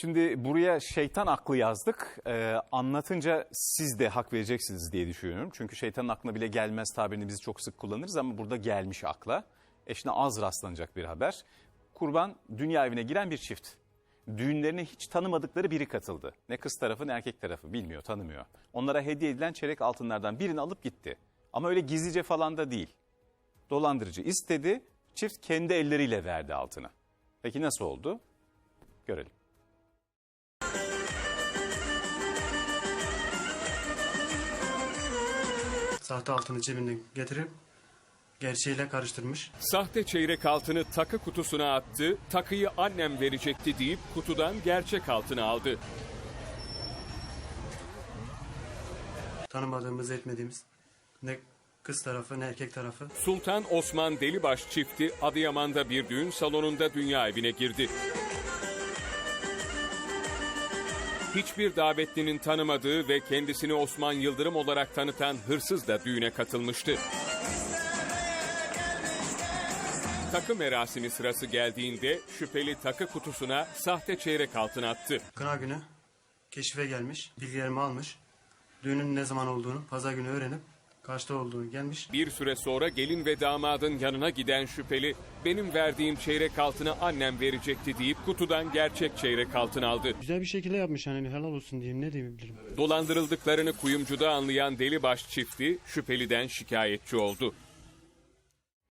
Şimdi buraya şeytan aklı yazdık. Ee, anlatınca siz de hak vereceksiniz diye düşünüyorum. Çünkü şeytanın aklına bile gelmez tabirini biz çok sık kullanırız ama burada gelmiş akla. Eşine az rastlanacak bir haber. Kurban dünya evine giren bir çift. Düğünlerine hiç tanımadıkları biri katıldı. Ne kız tarafı ne erkek tarafı bilmiyor, tanımıyor. Onlara hediye edilen çeyrek altınlardan birini alıp gitti. Ama öyle gizlice falan da değil. Dolandırıcı istedi, çift kendi elleriyle verdi altını. Peki nasıl oldu? Görelim. Sahte altını cebinden getirip gerçeğiyle karıştırmış. Sahte çeyrek altını takı kutusuna attı, takıyı annem verecekti deyip kutudan gerçek altını aldı. Tanımadığımız, etmediğimiz ne kız tarafı ne erkek tarafı. Sultan Osman Delibaş çifti Adıyaman'da bir düğün salonunda dünya evine girdi. Hiçbir davetlinin tanımadığı ve kendisini Osman Yıldırım olarak tanıtan hırsız da düğüne katılmıştı. Takı merasimi sırası geldiğinde şüpheli takı kutusuna sahte çeyrek altın attı. Kına günü keşife gelmiş, bilgilerimi almış. Düğünün ne zaman olduğunu pazar günü öğrenip kaçta olduğunu gelmiş. Bir süre sonra gelin ve damadın yanına giden şüpheli benim verdiğim çeyrek altını annem verecekti deyip kutudan gerçek çeyrek altın aldı. Güzel bir şekilde yapmış hani helal olsun diyeyim ne diyebilirim. Dolandırıldıklarını kuyumcuda anlayan Delibaş çifti şüpheliden şikayetçi oldu.